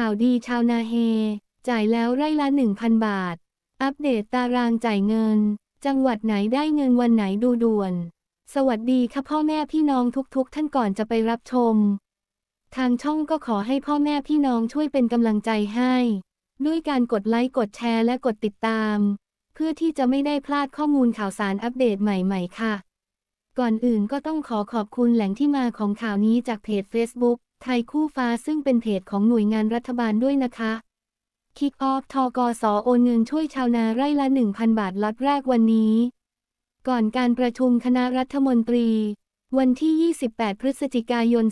ข่าวดีชาวนาเฮ จ่ายแล้วไร่ละ 1,000 บาท อัปเดตตารางจ่ายเงิน จังหวัดไหนได้เงินวันไหนดูด่วน สวัสดีค่ะพ่อแม่พี่น้องทุกๆ ท่านก่อนจะไปรับชม ทางช่องก็ขอให้พ่อแม่พี่น้องช่วยเป็นกำลังใจให้ ด้วยการกดไลค์กดแชร์และกดติดตาม เพื่อที่จะไม่ได้พลาดข้อมูลข่าวสารอัปเดตใหม่ ๆ ค่ะ ก่อนอื่นก็ต้องขอขอบคุณแหล่งที่มาของข่าวนี้จากเพจ Facebook ไทยคู่ฟ้าซึ่งเป็นเพจของหน่วยงานรัฐบาลด้วยนะคะ คิกออฟทกสโอนเงินช่วยชาวนาไร่ละ 1,000 บาทล็อตแรกวันนี้ ก่อนการประชุมคณะรัฐมนตรี วันที่ 28 พฤศจิกายน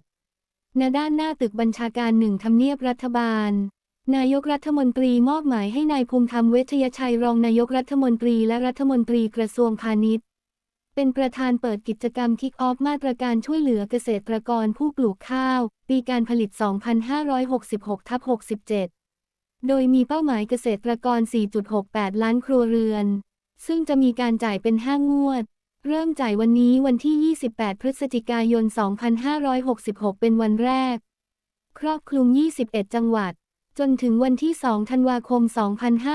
2566ณด้านหน้าตึกบัญชาการหนึ่งทำเนียบรัฐบาล นายกรัฐมนตรีมอบหมายให้นายภูมิธรรมเวชยชัยรองนายกรัฐมนตรีและรัฐมนตรีกระทรวงพาณิชย์ เป็นประธานเปิดกิจกรรมคิกออฟมาตรการช่วยเหลือเกษตรกรผู้ปลูกข้าว ปีการผลิต 2566ทับ67 โดยมีเป้าหมายเกษตรกร 4.68 ล้านครัวเรือน ซึ่งจะมีการจ่ายเป็น 5 งวด เริ่มจ่ายวันนี้วันที่ 28 พฤศจิกายน 2566 เป็นวันแรก ครอบคลุม 21 จังหวัด จนถึงวันที่ 2 ธันวาคม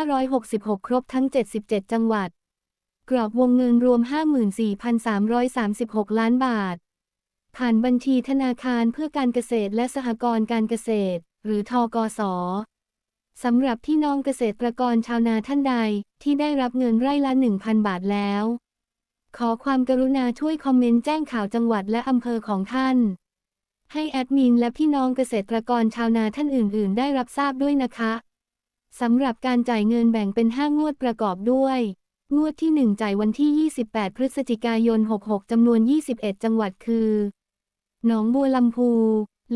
2566 ครบทั้ง 77 จังหวัด กรอบวงเงินรวม 54,336 ล้านบาท ผ่านบัญชีธนาคารเพื่อการเกษตรและสหกรณ์การเกษตร หรือทกสสำหรับพี่น้องเกษตรกรชาวนาท่านใดที่ได้รับเงินไร่ละ 1,000 บาทแล้ว ขอความกรุณาช่วยคอมเมนต์แจ้งข่าวจังหวัดและอำเภอของท่าน ให้แอดมินและพี่น้องเกษตรกรชาวนาท่านอื่น ๆ ได้รับทราบด้วยนะคะ สำหรับการจ่ายเงินแบ่งเป็น 5 งวดประกอบด้วย งวดที่ 1 จ่ายวันที่ 28 พฤศจิกายน 66 จำนวน 21 จังหวัดคือ หนองบัวลำพู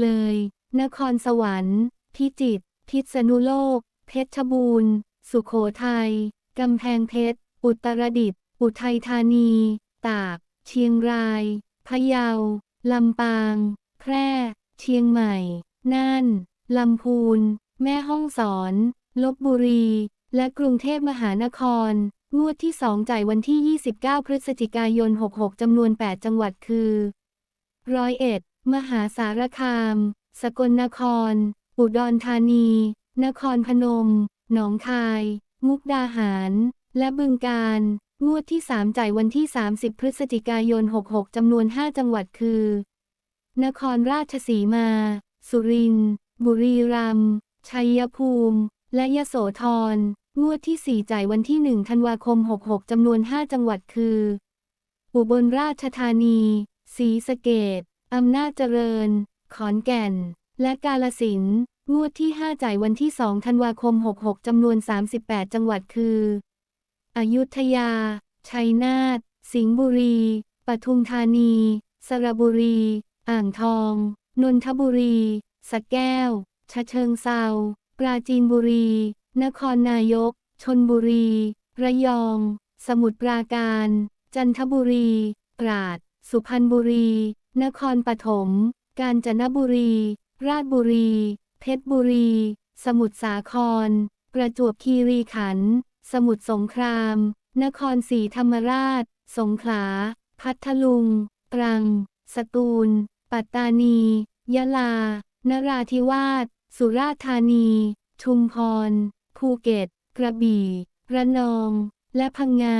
เลย นครสวรรค์ พิจิตร พิษณุโลก เพชรบูรณ์ สุโขทัย กำแพงเพชร อุตรดิตถ์ อุทัยธานี ตาก เชียงราย พะเยา ลำปาง แพร่ เชียงใหม่ น่าน ลำพูน แม่ฮ่องสอน ลบบุรี และกรุงเทพมหานคร งวดที่ 2 จ่ายวันที่ 29 พฤศจิกายน 66 จำนวน 8 จังหวัดคือร้อยเอ็ด มหาสารคาม สกลนคร อุดรธานี นครพนม หนองคาย มุกดาหาร และบึงกาฬงวดที่ 3 จ่ายวันที่ 30 พฤศจิกายน 66 จำนวน 5 จังหวัดคือ นครราชสีมา สุรินทร์ บุรีรัมย์ ชัยภูมิ และยะโสธร งวดที่ 4 จ่ายวันที่ 1 ธันวาคม 66 จำนวน 5 จังหวัดคือ อุบลราชธานีศรีสะเกดอำนาจเจริญ ขอนแก่น และกาลสินงวดที่ 5 จ่ายวันที่ 2 ธันวาคม 66 จำนวน 38 จังหวัดคือ อยุธยา ชัยนาท สิงห์บุรี ปทุมธานี สระบุรี อ่างทอง นนทบุรีสะแก้ว ชะเชิงเซาปราจีนบุรี นครนายก ชนบุรี ระยอง สมุทรปราการ จันทบุรี ตราด สุพรรณบุรี นครปฐม กาญจนบุรี ราชบุรี เพชรบุรี สมุทรสาคร ประจวบคีรีขันธ์ สมุทรสงคราม นครศรีธรรมราช สงขลา พัทลุง ตรัง สตูล ปัตตานี ยะลา นราธิวาส สุราษฎร์ธานี ชุมพร ภูเก็ต กระบี่ ระนอง และพังงา